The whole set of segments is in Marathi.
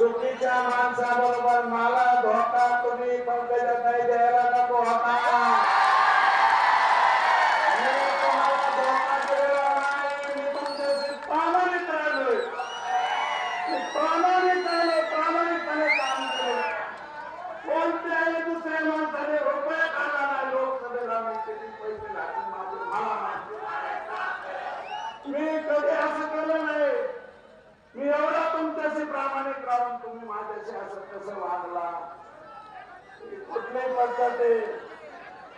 चुकीच्या माणसाबरोबर मला धोका तुम्ही पंकजाताई द्यायला नको होता मी मी कोणत्याही दुसऱ्या माणसाने रुपये लोकसभेला पैसे मला माहिती मी कधी असं केलं नाही. मी प्रामाणिक तुम्ही माझ्याशी असं कसं वागला? ही कुठली पद्धत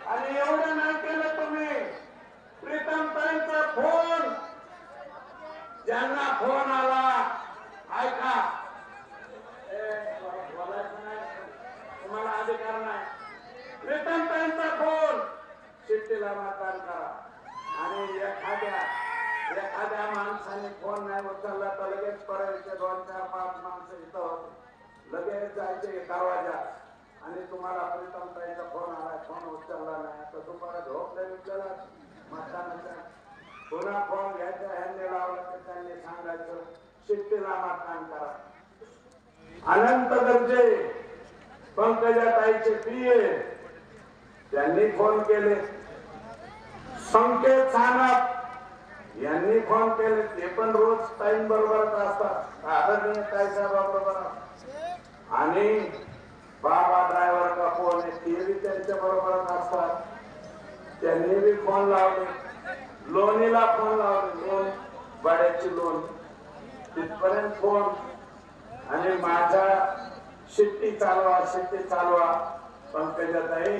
आणि एवढं नाही केलं तुम्ही. प्रीतम पर्यंत फोन. ज्यांना फोन आला ऐका. नाही. तुम्हाला अधिकार नाही. प्रीतम ताईंचा फोन. शिट्टीला मतदान करा. आणि एखाद्या एखाद्या माणसाने फोन नाही उचलला तर लगेच परळीचे दोन चार पाच माणसं इथं होते लगेच जायचे दरवाजात आणि तुम्हाला प्रीतम ताईचा फोन आला फोन उचलला नाही. तर तुम्हाला झोप नाही उचलला. मतदानाचा पुन्हा फोन घ्यायचा ह्यांनी लावला तर त्यांनी सांगायचं शिट्टीला मतदान करा. अनंत दर्जे पंकजा ताईचे पिये त्यांनी फोन केले. संकेत सानप यांनी फोन केले. ते पण रोज टाइम बरोबरच असतात. आदरणीय ताई साहेबाबरोबर आणि बाबा ड्रायव्हरचा फोन आहे ते त्यांच्या बरोबरच असतात त्यांनी बी फोन लावले. लोणीला फोन लावले. लोन भाड्याची लोन तिथपर्यंत फोन आणि माझ्या शिट्टी चालवा शिट्टी चालवा. पंकजाताई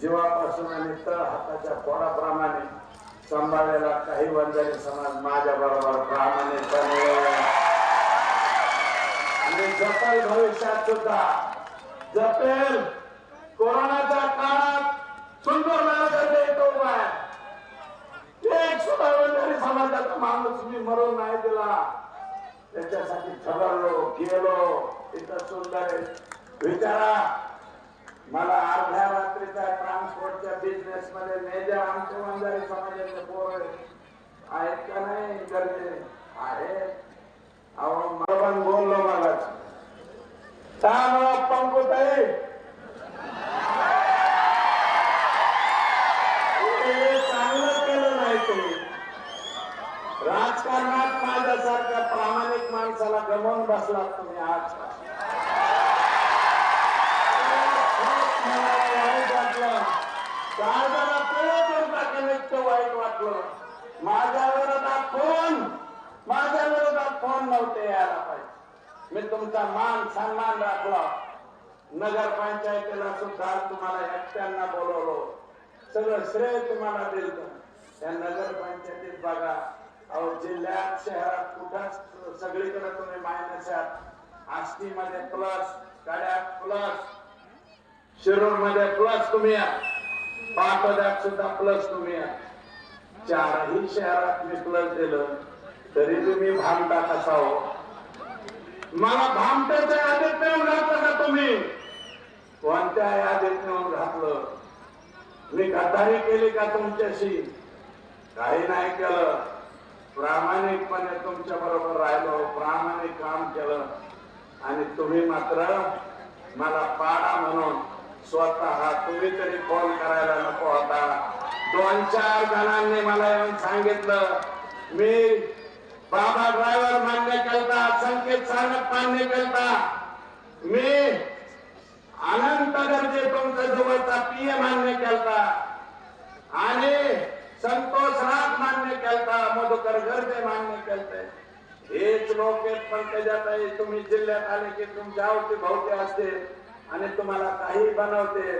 जीवापासून आणि तळ हाताच्या कोणाप्रमाणे सांभाळलेला काही वंजारी समाज माझ्या बरोबर प्रामाणिकपणे. आणि जपेल भविष्यात सुद्धा जपेल. कोरोनाच्या काळात सुंदर नागरिक येतो उपाय एक सुद्धा वंजारी समाजाचा माणूस मी मरून नाही दिला. त्याच्यासाठी झगडलो गेलो. इथं सुंदर विचारा मला अर्ध्या रात्रीचा ट्रान्सपोर्टच्या बिझनेस मध्ये मेजर आमचे वंजारी समाजाचे पोर आहेत. का नाही? गरजे आहेत अहो मला पण बोललो मला त्यामुळं पंकुताई मी तुमचा मान सन्मान राखला. नगरपंचायतीला सुद्धा तुम्हाला एकट्यांना बोलवलो. सगळं श्रेय तुम्हाला दिलं. त्या नगरपंचायतीत बघा अहो जिल्ह्यात शहरात कुठंच सगळीकडे तुम्ही मायनस आहात. आष्टीमध्ये प्लस कड्यात प्लस शिरूरमध्ये प्लस तुम्ही पाटोद्यात सुद्धा प्लस तुम्ही चारही शहरात मी प्लस दिलं. तरी तुम्ही भांडा कसा हो? मला भामट्याच्या यादीत नेऊन घातलं का तुम्ही? कोणत्या यादीत नेऊन घातलं? मी गद्दारी केली का तुमच्याशी? काही नाही केलं. प्रामाणिकपणे तुमच्या बरोबर राहिलो. प्रामाणिक काम केलं. आणि तुम्ही मात्र मला पाडा म्हणून स्वतः तुम्ही तरी फोन करायला नको होता. दोन चार जणांनी मला येऊन सांगितलं मी बाबा ड्रायव्हर मान्य संकेत चालक मान्य मी अनंत दर्जे तुमच्या जवळचा ए मान्य केलता आणि संतोष राग मान्य केलता मधुकर गर्दे मान्य केलते हेच लोक आहेत पंकजाताई तुम्ही जिल्ह्यात आले की तुमच्या अवती भोवती असते आणि तुम्हाला काही बनवते.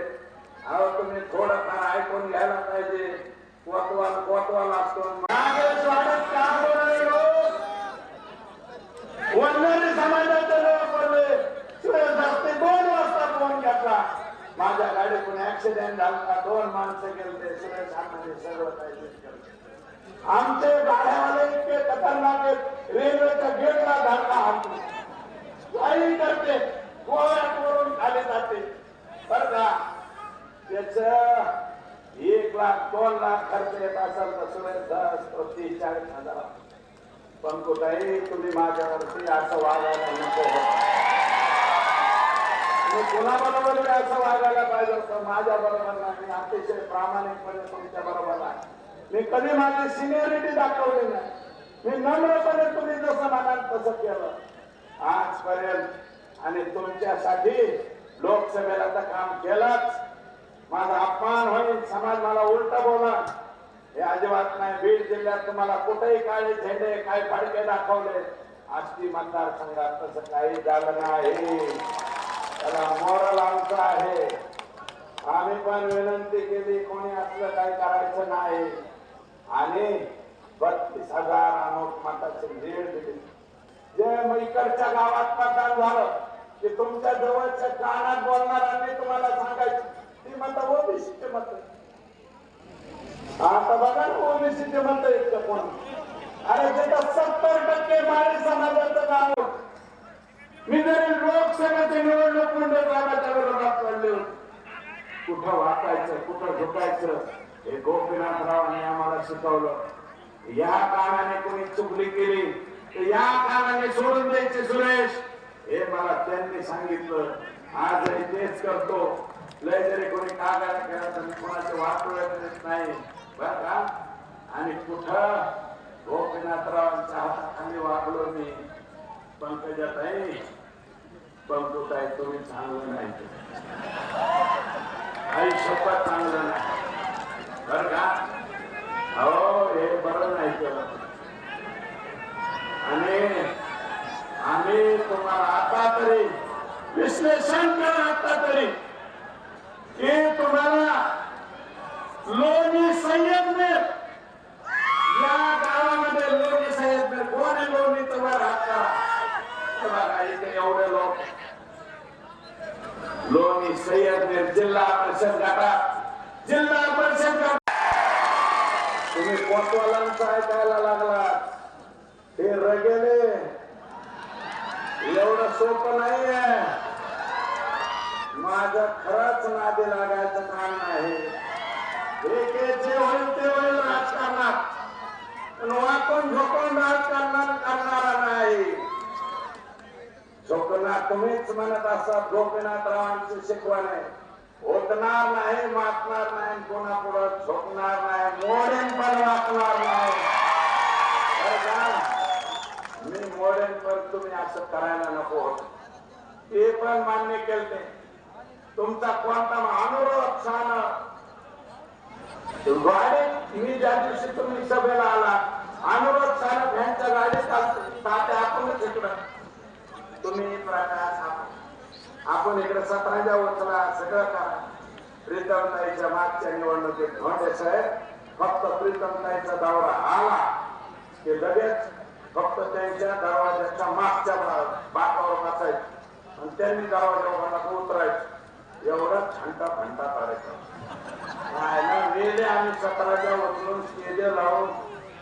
अहो तुम्ही थोडंफार ऐकून घ्यायला पाहिजे. कोतवाल कोतवाल असतो. मागे स्वागत का बोलले लोक वंजारी समाजाचे लोक बोलले सुरेश दोन वाजता फोन घेतला. माझ्या गाडीतून ऍक्सिडेंट झाला. दोन माणसं गेले. सुरेश अण्णाने सर्व काही आमचे गाड्यावाले इतके खतरनाक आहेत. रेल्वेच्या गेटला धरला आणतो काही करते गोव्यावरून खाली जाते. बर का? त्याच एक लाख दोन लाख खर्च येत असेल तर सुरेश दस तीस चाळीस हजार. पण कुठेही तुम्ही माझ्यावरती हो. असं वागायला नको मी कुणाबरोबर असं वागायला पाहिजे होतं माझ्या बरोबर नाही. मी अतिशय प्रामाणिकपणे तुमच्या बरोबर आहे. मी कधी माझी सिनियरिटी दाखवली नाही. मी नम्रपणे तुम्ही जसं म्हणाल तसं केलं. आजपर्यंत आणि तुमच्यासाठी लोकसभेला तर काम केलंच. माझा अपमान होईल समाज मला उलट बोला हे अजिबात नाही. बीड जिल्ह्यात तुम्हाला कुठेही काय झेंडे काय फडके दाखवले. आष्टी मतदारसंघात तसं काही झालं नाही. त्याला मोरल आमचं आहे. आम्ही पण विनंती केली कोणी असलं काही करायचं नाही. आणि बत्तीस हजार अनोख मताची लीड दिली. जे मग इकडच्या गावात मतदान झालं की तुमच्या जवळच्या कानात बोलणाऱ्यांनी तुम्हाला सांगायचं. ती मत ओबीसीचे मत. आता बघा ओबीसीचे मत आहेत का कोण. अरे तिथं सत्तर टक्के माळी समाजाचं नाव मी जरी लोकसभेची निवडणूक मंडळ साहेबांच्या विरोधात पडले कुठं वाटायचं कुठं झुकायचं हे गोपीनाथरावांनी आम्हाला शिकवलं. या कारणाने कोणी चुकली केली तर या कारणाने सोडून द्यायचे सुरेश. हे मला त्यांनी सांगितलं. आजही तेच करतो. लय जरी कोणी कागायला केला तर मी कोणाचे वाटोळे करीत नाही. बर का? आणि कुठं? गोपीनाथरावांच्या हाताखाली वागलो मी. पंकजाताई पंकुताई तुम्ही चांगलं नाही. आयुष्यभर चांगलं नाही. बर का? हो हे बरं नाही केलं. आणि आम्ही तुम्हाला आता तरी विश्लेषण करा आता तरी. हे तुम्हाला लोणी सय्यदने या गावामध्ये लोणी सय्यदने कोण आहे लोणी तुम्हाला राहता करा बघा इथे एवढे लोक. लोणी सय्यदने जिल्हा परिषद गटात. जिल्हा परिषद गटात. तुम्ही कोतवालांचं ऐकायला लागला हे रगेले. एवढं सोपं नाहीये. माझं खरंच नादी लागायचं काम नाही एक जे होईल ते होईल राजकारणात. पण वाकून झोपून राजकारणात करणारा नाही. झोकणार तुम्हीच म्हणत असतात गोपीनाथरावांची शिकवण आहे. होतणार नाही मातणार नाही कोणा झोपणार नाही मोडेन पण वाकणार नाही. का? मी मोडेन पण तुम्ही असं करायला नको. होत ते पण मान्य केलते. तुमचा कोणता अनुरोध छान गाडीत मी ज्या दिवशी तुम्ही सभेला आला अनुरोध साहेब यांच्या गाडीत तात्या आपणच इकडं. तुम्ही आपण. इकडे सतराच्या उचला सगळं करा. प्रीतमताईच्या मागच्या निवडणुकीत धोंडे साहेब फक्त प्रीतमताईचा दौरा आला. की लगेच फक्त त्यांच्या दरवाजाच्या मागच्या बाकावर बसायचं आणि त्यांनी दरवाजा उतरायचं. एवढा घंटा घंटा कार्यक्रम. राहायला वेळे आम्ही सतराच्या वरून स्टेजे लावून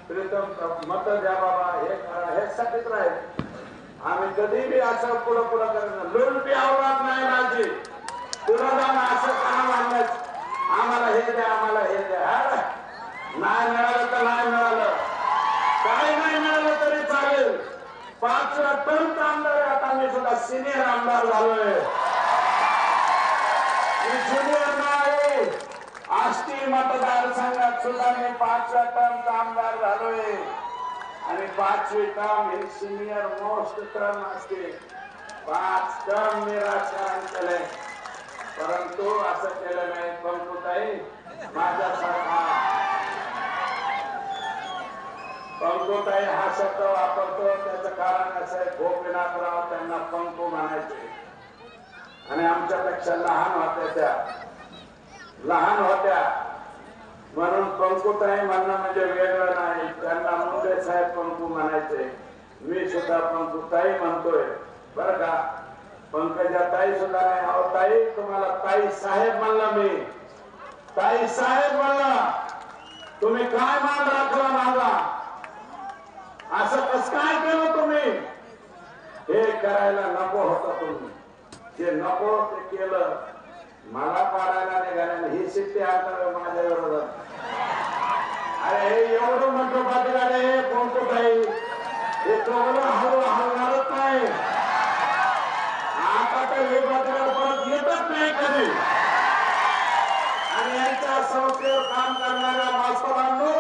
प्रीतम मत द्या बाबा हे करा हे सगळेच राहील आम्ही कधी बी असं पुढं पुढं करणार लोन बी आवडत नाही माझी. पुढं जाऊन असं काम आणण्यात आम्हाला हे द्या आम्हाला हे द्या. नाही मिळालं तर नाही मिळालं. काय नाही मिळालं तरी चालेल. पाच टन आमदार आता मी सुद्धा सिनियर आमदार झालोय. आष्टी मतदारसंघात सुद्धा मी पाचव्या टर्म आमदार झालोय. आणि पाचवी टर्म हे सिनियर मोस्ट टर्म असते. पाच टर्म मी राजकारण केलंय. परंतु असं केलं नाही पंकुताई माझ्यासारखा पंकुताई हा शब्द वापरतो त्याचं कारण असं आहे गोपीनाथराव त्यांना पंकू म्हणायचे. आणि आमच्यापेक्षा लहान होत्या त्या. लहान होत्या. म्हणून पंकुताई म्हणणं म्हणजे वेगळं नाही. त्यांना मुंडे साहेब पंकू म्हणायचे. मी सुद्धा पंकुताई म्हणतोय. बर का? पंकजा ताई सुद्धा नाही. अहो ताई तुम्हाला ताई साहेब म्हणला मी. ताई साहेब म्हणला. तुम्ही काय मान राखला माझा? असं कस काय केलं तुम्ही? हे करायला नको होतं तुम्ही. जे नको ते केलं मला पाडायला निघाल्याने ही शिट्टी आता माझ्या विरोधात अरे हे एवढं म्हणतो पाहिजे अरे कोणतो काही हे दोघं हळू हलणारच नाही. आता तर हे पाटील परत येतच नाही कधी. आणि यांच्या संस्थेवर काम करणाऱ्या मास्तरांनो